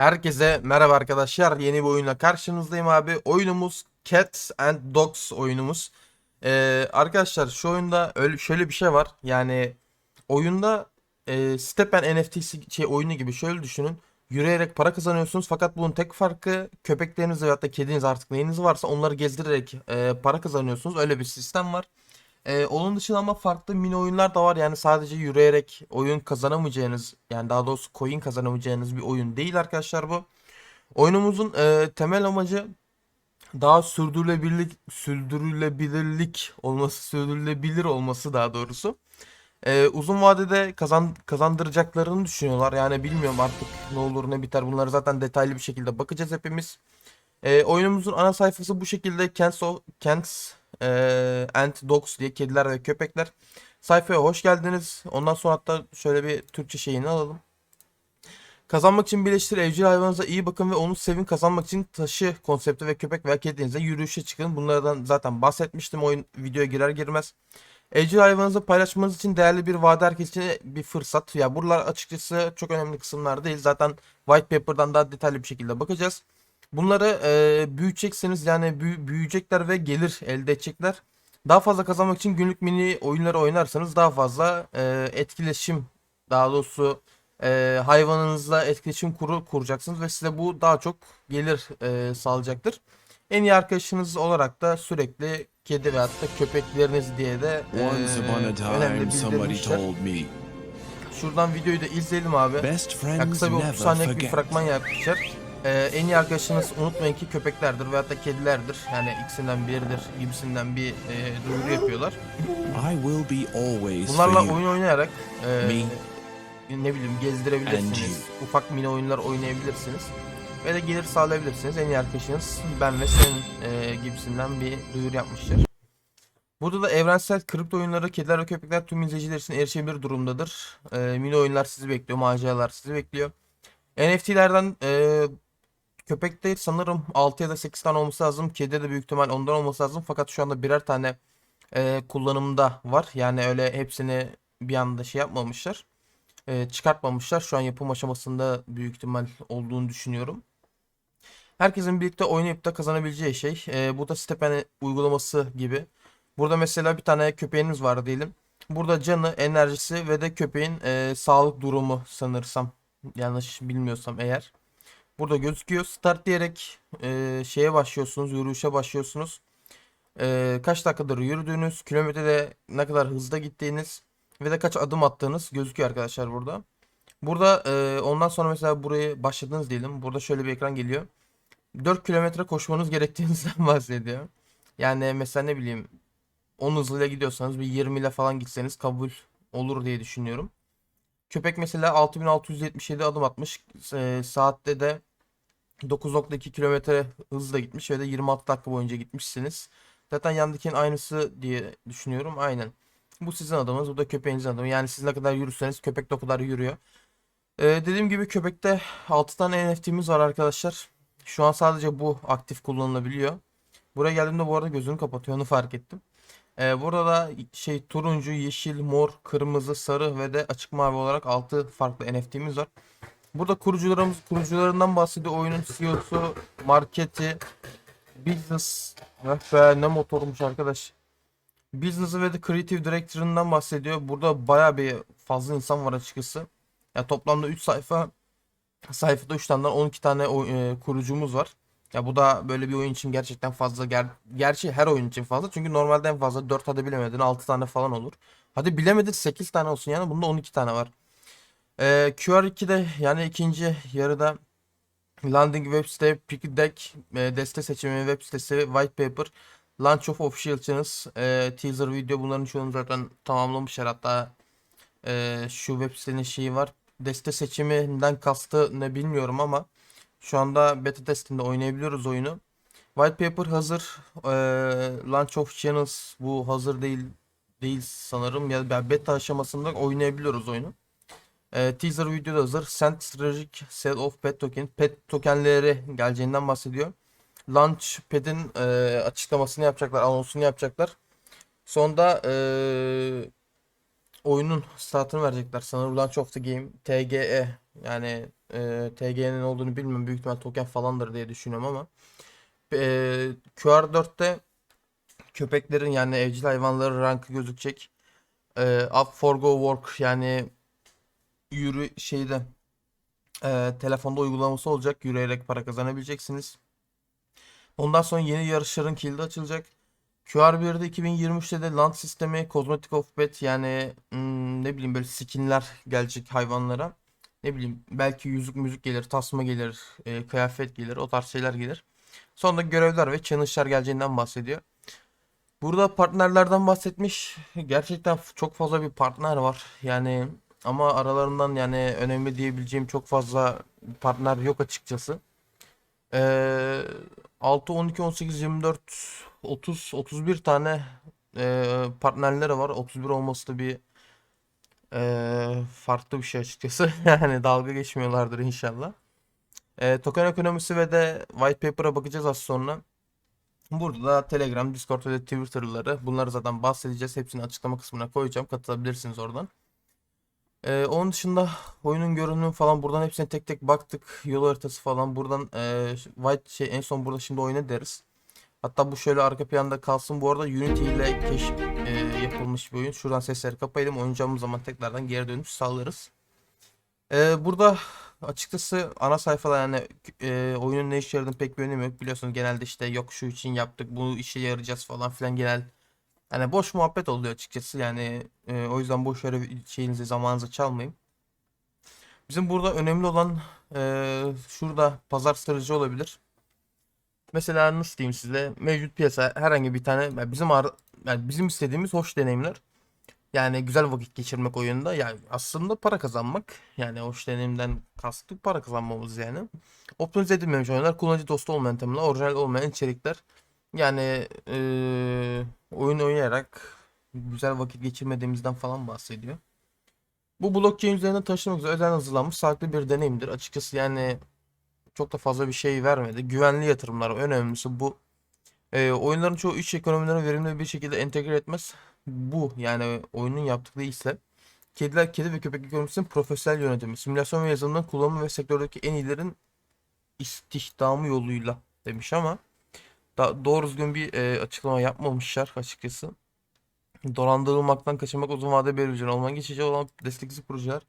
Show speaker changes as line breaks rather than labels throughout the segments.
Herkese merhaba arkadaşlar. Yeni bir oyunla karşınızdayım abi. Oyunumuz Cats and Dogs oyunumuz. Ee, arkadaşlar şu oyunda öyle şöyle bir şey var. Yani oyunda e, Stepen NFT'si şey oyunu gibi şöyle düşünün. Yürüyerek para kazanıyorsunuz fakat bunun tek farkı köpekleriniz veyahut da kediniz artık neyiniz varsa onları gezdirerek e, para kazanıyorsunuz. Öyle bir sistem var. Ee, onun dışında ama farklı mini oyunlar da var. Yani sadece yürüyerek oyun kazanamayacağınız yani daha doğrusu coin kazanamayacağınız bir oyun değil arkadaşlar bu. Oyunumuzun e, temel amacı daha sürdürülebilirlik sürdürülebilirlik olması, sürdürülebilir olması daha doğrusu. E, uzun vadede kazan kazandıracaklarını düşünüyorlar. Yani bilmiyorum artık ne olur ne biter. Bunları zaten detaylı bir şekilde bakacağız hepimiz. E, oyunumuzun ana sayfası bu şekilde. Cats, of, Cats e, and Dogs diye kediler ve köpekler. Sayfaya hoş geldiniz. Ondan sonra hatta şöyle bir Türkçe şeyini alalım. Kazanmak için birleştir evcil hayvanınıza iyi bakın ve onu sevin. Kazanmak için taşı konsepti ve köpek veya kedinize yürüyüşe çıkın. Bunlardan zaten bahsetmiştim oyun videoya girer girmez. Evcil hayvanınızı paylaşmanız için değerli bir vade herkes için bir fırsat. Ya buralar açıkçası çok önemli kısımlar değil. Zaten white paper'dan daha detaylı bir şekilde bakacağız. Bunları e, büyüteceksiniz yani büyü- büyüyecekler ve gelir elde edecekler. Daha fazla kazanmak için günlük mini oyunları oynarsanız daha fazla e, etkileşim daha doğrusu e, hayvanınızla etkileşim kuru kuracaksınız ve size bu daha çok gelir e, sağlayacaktır. En iyi arkadaşınız olarak da sürekli kedi veyahut da köpekleriniz diye de e, önemli bildirmişler. Şuradan videoyu da izleyelim abi. Ya kısa bir 30
never
saniyelik bir fragman yapmışlar. Ee, en iyi arkadaşınız unutmayın ki köpeklerdir veyahut da kedilerdir. Yani ikisinden biridir gibisinden bir e, duyuru yapıyorlar.
I will be always
Bunlarla oyun oynayarak e, ne bileyim gezdirebilirsiniz. Ufak mini oyunlar oynayabilirsiniz. Ve de gelir sağlayabilirsiniz. En iyi arkadaşınız ben ve senin e, gibisinden bir duyuru yapmışlar. Burada da evrensel kripto oyunları, kediler ve köpekler tüm izleyiciler için erişebilir durumdadır. E, mini oyunlar sizi bekliyor, maceralar sizi bekliyor. NFT'lerden e, köpekte sanırım 6 ya da 8 tane olması lazım. Kedide de büyük ihtimal ondan olması lazım. Fakat şu anda birer tane e, kullanımda var. Yani öyle hepsini bir anda şey yapmamışlar. E, çıkartmamışlar. Şu an yapım aşamasında büyük ihtimal olduğunu düşünüyorum. Herkesin birlikte oynayıp da kazanabileceği şey. E, bu da Stepen uygulaması gibi. Burada mesela bir tane köpeğiniz var diyelim. Burada canı, enerjisi ve de köpeğin e, sağlık durumu sanırsam. Yanlış bilmiyorsam eğer. Burada gözüküyor. Start diyerek e, şeye başlıyorsunuz, yürüyüşe başlıyorsunuz. E, kaç dakikadır yürüdüğünüz, kilometrede ne kadar hızda gittiğiniz ve de kaç adım attığınız gözüküyor arkadaşlar burada. Burada e, ondan sonra mesela burayı başladınız diyelim. Burada şöyle bir ekran geliyor. 4 kilometre koşmanız gerektiğinizden bahsediyor. Yani mesela ne bileyim 10 hızıyla gidiyorsanız bir 20 ile falan gitseniz kabul olur diye düşünüyorum. Köpek mesela 6677 adım atmış. E, saatte de 9.2 kilometre hızla gitmiş ve de 26 dakika boyunca gitmişsiniz. Zaten yandakinin aynısı diye düşünüyorum. Aynen. Bu sizin adımınız, bu da köpeğinizin adımı. Yani siz ne kadar yürürseniz köpek de o kadar yürüyor. Ee, dediğim gibi köpekte 6 tane NFT'miz var arkadaşlar. Şu an sadece bu aktif kullanılabiliyor. Buraya geldiğimde bu arada gözünü kapatıyor onu fark ettim. Ee, burada da şey turuncu, yeşil, mor, kırmızı, sarı ve de açık mavi olarak 6 farklı NFT'miz var. Burada kurucularımız kurucularından bahsediyor. Oyunun CEO'su, marketi, business. Eh be ne motormuş arkadaş. Business'ı ve de Creative Director'ından bahsediyor. Burada baya bir fazla insan var açıkçası. Ya toplamda 3 sayfa sayfada 3 tane 12 tane e, kurucumuz var. Ya bu da böyle bir oyun için gerçekten fazla. Ger gerçi her oyun için fazla. Çünkü normalde en fazla 4 hadi bilemedin 6 tane falan olur. Hadi bilemedin 8 tane olsun yani bunda 12 tane var. Ee, QR2'de yani ikinci yarıda landing web site, pick deck, e, deste seçimi, web sitesi, white paper, launch of official channels, e, teaser video bunların çoğunu zaten tamamlamışlar. Hatta e, şu web sitenin şeyi var. Deste seçiminden kastı ne bilmiyorum ama şu anda beta testinde oynayabiliyoruz oyunu. White paper hazır. E, launch of channels bu hazır değil değil sanırım ya beta aşamasında oynayabiliyoruz oyunu. E, teaser video da hazır. Send Strategic Sale of Pet Token. Pet tokenleri geleceğinden bahsediyor. Launchpad'in e, açıklamasını yapacaklar, anonsunu yapacaklar. Sonunda e, oyunun startını verecekler. Sanırım Launch of the Game, TGE yani e, TG'nin olduğunu bilmiyorum. Büyük ihtimal token falandır diye düşünüyorum ama e, QR4'te köpeklerin yani evcil hayvanların rankı gözükecek. E, up for go work yani yürü şeyde e, telefonda uygulaması olacak. Yürüyerek para kazanabileceksiniz. Ondan sonra yeni yarışların kilidi açılacak. QR1'de 2023'te de land sistemi Cosmetic of Pet yani hmm, ne bileyim böyle skinler gelecek hayvanlara. Ne bileyim belki yüzük müzik gelir, tasma gelir, e, kıyafet gelir, o tarz şeyler gelir. Sonra görevler ve challenge'lar geleceğinden bahsediyor. Burada partnerlerden bahsetmiş. Gerçekten çok fazla bir partner var. Yani ama aralarından yani önemli diyebileceğim çok fazla partner yok açıkçası. Ee, 6, 12, 18, 24, 30, 31 tane e, partnerleri var. 31 olması da bir e, farklı bir şey açıkçası. Yani dalga geçmiyorlardır inşallah. E, token ekonomisi ve de white paper'a bakacağız az sonra. Burada da Telegram, Discord ve Twitter'ları bunları zaten bahsedeceğiz. Hepsini açıklama kısmına koyacağım. Katılabilirsiniz oradan. Ee, onun dışında oyunun görünümü falan buradan hepsine tek tek baktık. Yol haritası falan buradan e, White şey en son burada şimdi oyna deriz. Hatta bu şöyle arka planda kalsın. Bu arada Unity ile keş e, yapılmış bir oyun. Şuradan sesleri kapayalım. Oynayacağımız zaman tekrardan geri dönüş sağlarız. Ee, burada açıkçası ana sayfada yani e, oyunun ne işe yaradığını pek bir önemi yok. Biliyorsunuz genelde işte yok şu için yaptık, bu işe yarayacağız falan filan genel Hani boş muhabbet oluyor açıkçası yani e, o yüzden boş yere şeyinizi zamanınızı çalmayın. Bizim burada önemli olan e, şurada pazar strateji olabilir. Mesela nasıl diyeyim size mevcut piyasa herhangi bir tane yani bizim ar- yani bizim istediğimiz hoş deneyimler. Yani güzel vakit geçirmek oyunda yani aslında para kazanmak yani hoş deneyimden kastık para kazanmamız yani. Optimize edilmemiş oyunlar kullanıcı dostu olmayan temaylar orijinal olmayan içerikler. Yani eee, oyun oynayarak güzel vakit geçirmediğimizden falan bahsediyor. Bu blockchain üzerinde taşımak üzere özel hazırlanmış farklı bir deneyimdir. Açıkçası yani çok da fazla bir şey vermedi. Güvenli yatırımlar önemlisi bu. Eee, oyunların çoğu iç ekonomilerini verimli bir şekilde entegre etmez. Bu yani oyunun yaptıkları ise kediler, kedi ve köpek ekonomisinin profesyonel yönetimi, simülasyon ve yazılımın kullanımı ve sektördeki en iyilerin istihdamı yoluyla demiş ama da doğru düzgün bir e, açıklama yapmamışlar açıkçası. Dolandırılmaktan kaçınmak uzun vadeli bir vizyonu olman geçici olan destekleyici projeler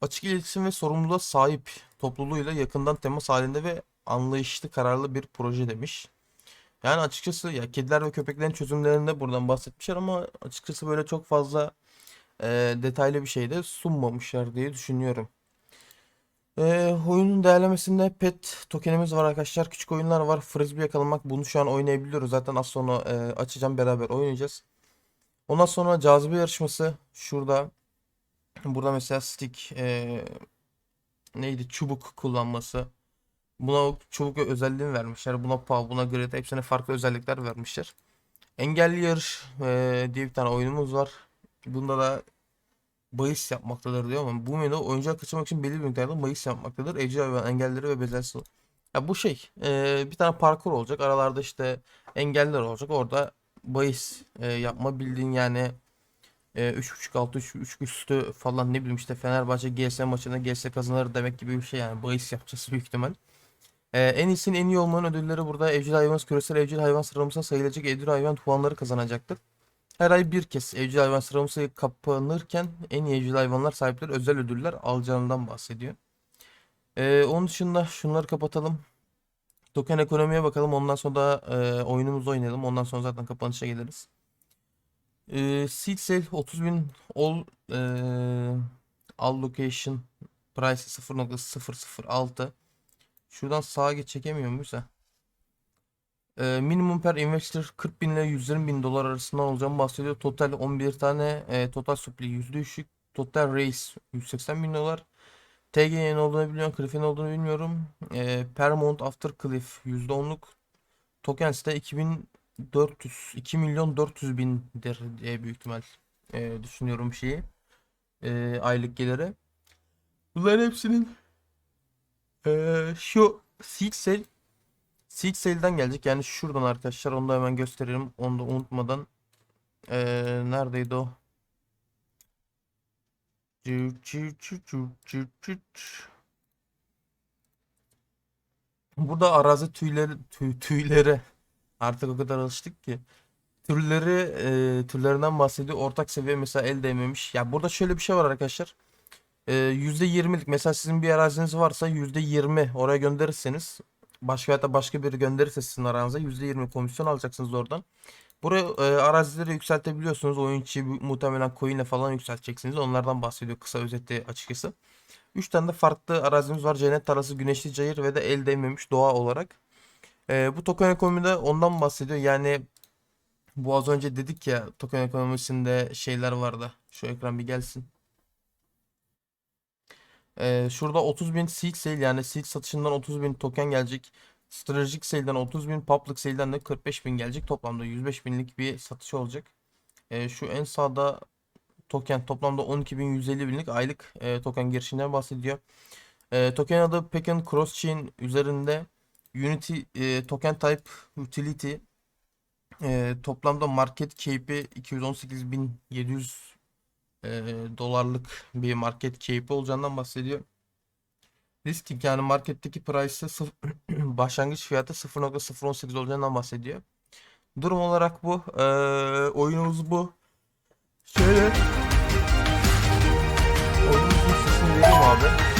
açık iletişim ve sorumluluğa sahip topluluğuyla yakından temas halinde ve anlayışlı kararlı bir proje demiş. Yani açıkçası ya kediler ve köpeklerin çözümlerinde buradan bahsetmişler ama açıkçası böyle çok fazla e, detaylı bir şey de sunmamışlar diye düşünüyorum. Ee, oyunun değerlemesinde pet tokenimiz var arkadaşlar. Küçük oyunlar var. Frisbee yakalamak. Bunu şu an oynayabiliyoruz. Zaten az sonra e, açacağım beraber oynayacağız. Ondan sonra cazibe yarışması. Şurada. Burada mesela stick e, neydi? Çubuk kullanması. Buna çubuk özelliğini vermişler. Buna paw, buna grid hepsine farklı özellikler vermişler. Engelli yarış e, diye bir tane oyunumuz var. Bunda da bahis yapmaktadır diyor ama bu menü oyuncağı kaçırmak için belli bir miktarda bahis yapmaktadır. Evcil hayvan engelleri ve bezelsiz. Ya bu şey e, bir tane parkur olacak. Aralarda işte engeller olacak. Orada bahis e, yapma bildiğin yani e, 3.5 altı 3, 3 üstü falan ne bileyim işte Fenerbahçe GS maçında GS kazanır demek gibi bir şey yani bahis yapacağız büyük ihtimal. E, en iyisinin en iyi olmanın ödülleri burada evcil hayvan küresel evcil hayvan sıralamasına sayılacak evcil hayvan puanları kazanacaktır. Her ay bir kez evcil hayvan sıralaması kapanırken en iyi evcil hayvanlar sahipleri özel ödüller alacağından bahsediyor. Ee, onun dışında şunları kapatalım. Token ekonomiye bakalım. Ondan sonra da e, oyunumuzu oynayalım. Ondan sonra zaten kapanışa geliriz. Ee, seed sale 30.000 all e, allocation price 0.006 Şuradan sağa geç çekemiyor muyuz ha? Ee, minimum per investor 40 bin ile 120 bin dolar arasında olacağını bahsediyor. Total 11 tane e, total supply yüzde düşük. Total raise 180 bin dolar. TG'nin olduğunu biliyorum. Cliff'in olduğunu bilmiyorum. E, Paramount After Cliff %10'luk. Tokens de 2400 2 milyon 400 bindir diye büyük ihtimal e, düşünüyorum şeyi. E, aylık geliri. Bunların hepsinin e, şu seed sale Seed Sale'den gelecek. Yani şuradan arkadaşlar. Onu da hemen gösterelim. Onu da unutmadan. Ee, neredeydi o? Burada arazi tüyleri tüy, tüyleri artık o kadar alıştık ki türleri e, türlerinden bahsediyor. Ortak seviye mesela el değmemiş. Ya burada şöyle bir şey var arkadaşlar. E, %20'lik mesela sizin bir araziniz varsa %20 oraya gönderirseniz başka da başka biri gönderirse sizin aranıza %20 komisyon alacaksınız oradan. Buraya e, arazileri yükseltebiliyorsunuz. Oyun içi muhtemelen coin'le falan yükselteceksiniz. Onlardan bahsediyor kısa özetle açıkçası. 3 tane de farklı arazimiz var. Cennet tarlası, güneşli cayır ve de el değmemiş doğa olarak. E, bu token ekonomide ondan bahsediyor. Yani bu az önce dedik ya token ekonomisinde şeyler vardı. Şu ekran bir gelsin. Ee, şurada 30.000 seed sale yani seed satışından 30.000 token gelecek. Stratejik sale'den 30.000, public sale'den de 45.000 gelecek. Toplamda 105.000'lik bir satış olacak. Ee, şu en sağda token toplamda 12.150 binlik aylık e, token girişinden bahsediyor. E, token adı Pekin Cross Chain üzerinde Unity e, token type utility e, toplamda market cap'i 218.700 e, dolarlık bir market cap'i olacağından bahsediyor. Listing yani marketteki price'ı başlangıç fiyatı 0.018 olacağından bahsediyor. Durum olarak bu. E, oyunumuz bu. Şöyle oyunumuzun sesini vereyim abi.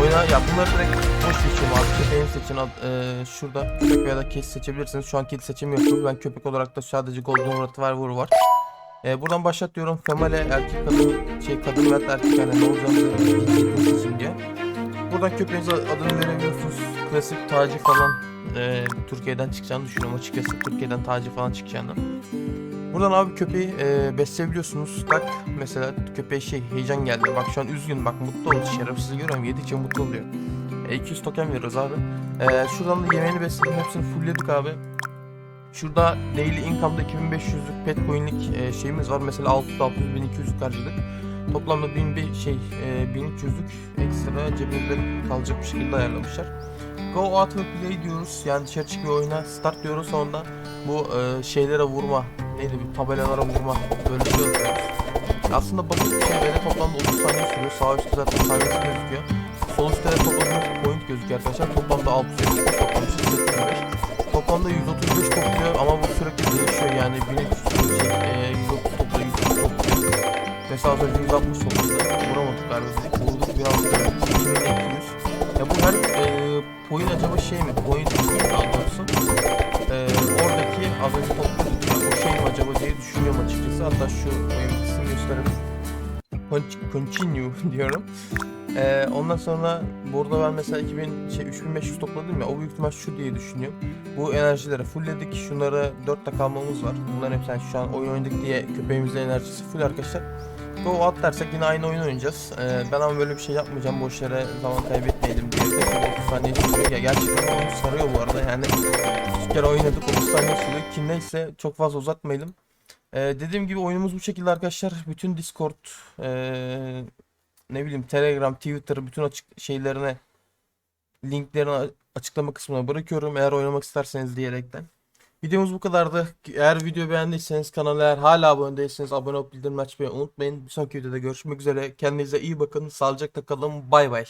Oyuna ya bunları direkt boş geçiyorum abi. Köpeğini seçin. eee, şurada köpek veya da kedi seçebilirsiniz. Şu an kedi seçemiyorsunuz. Ben köpek olarak da sadece Golden Retriever var. Eee, buradan başlat diyorum. Female erkek kadın şey kadın da erkek yani ne olacağını seçin diye. Buradan köpeğinize adını verebiliyorsunuz. Klasik tacı falan eee, Türkiye'den çıkacağını düşünüyorum açıkçası. Türkiye'den tacı falan çıkacağını. Buradan abi köpeği e, besleyebiliyorsunuz. Tak mesela köpeğe şey heyecan geldi. Bak şu an üzgün bak mutlu oldu. Şerefsiz görüyorum yedikçe mutlu oluyor. E, 200 token veriyoruz abi. E, şuradan da yemeğini besledim. Hepsini fullledik abi. Şurada daily income'da 2500'lük pet coin'lik e, şeyimiz var. Mesela 600 600 1200'lük harcadık. Toplamda 1000 bir şey e, 1300'lük ekstra cebimizde kalacak bir şekilde ayarlamışlar. Go out ve play diyoruz. Yani dışarı çık bir oyuna start diyoruz. Sonra bu e, şeylere vurma. Neydi bir tabelalara vurma. Böyle bir şey. Aslında basit bir böyle toplamda 30 saniye sürüyor. Sağ üstte zaten saniyesi gözüküyor. Sol üstte de topladığımız point gözüküyor arkadaşlar. Toplamda 675 toplamışız 85. Toplamda 135 topluyor ama bu sürekli değişiyor yani 1300 şey, e, 130 topluyor 130 topluyor. Mesela az önce 160 topladı. Vuramadık galiba dedik. Vurduk biraz da 2200. Ya bu her e, point acaba şey mi? Point daha doğrusu. E, oradaki az önce topladık ya. O şey mi acaba diye düşünüyorum açıkçası. Hatta şu oyun kısmını gösterelim. Con- Continue diyorum. E, ondan sonra burada ben mesela 2000 şey 3500 topladım ya o büyük ihtimal şu diye düşünüyorum. Bu enerjileri fullledik. Şunlara 4 kalmamız var. Bunların hepsi yani şu an oyun oynadık diye köpeğimizin enerjisi full arkadaşlar. Go out dersek yine aynı oyun oynayacağız. Ee, ben ama böyle bir şey yapmayacağım. Boş yere zaman kaybetmeyelim diye. de. 30 saniye sürüyor. Ya gerçekten oyun sarıyor bu arada. Yani bir kere oynadık 30 saniye sürüyor. Ki neyse çok fazla uzatmayalım. Ee, dediğim gibi oyunumuz bu şekilde arkadaşlar. Bütün Discord, ee, ne bileyim Telegram, Twitter bütün açık şeylerine linklerini açıklama kısmına bırakıyorum. Eğer oynamak isterseniz diyerekten. Videomuz bu kadardı. Eğer video beğendiyseniz kanala eğer hala abone değilseniz abone olup bildirim açmayı unutmayın. Bir sonraki videoda görüşmek üzere. Kendinize iyi bakın. Sağlıcakla kalın. Bay bay.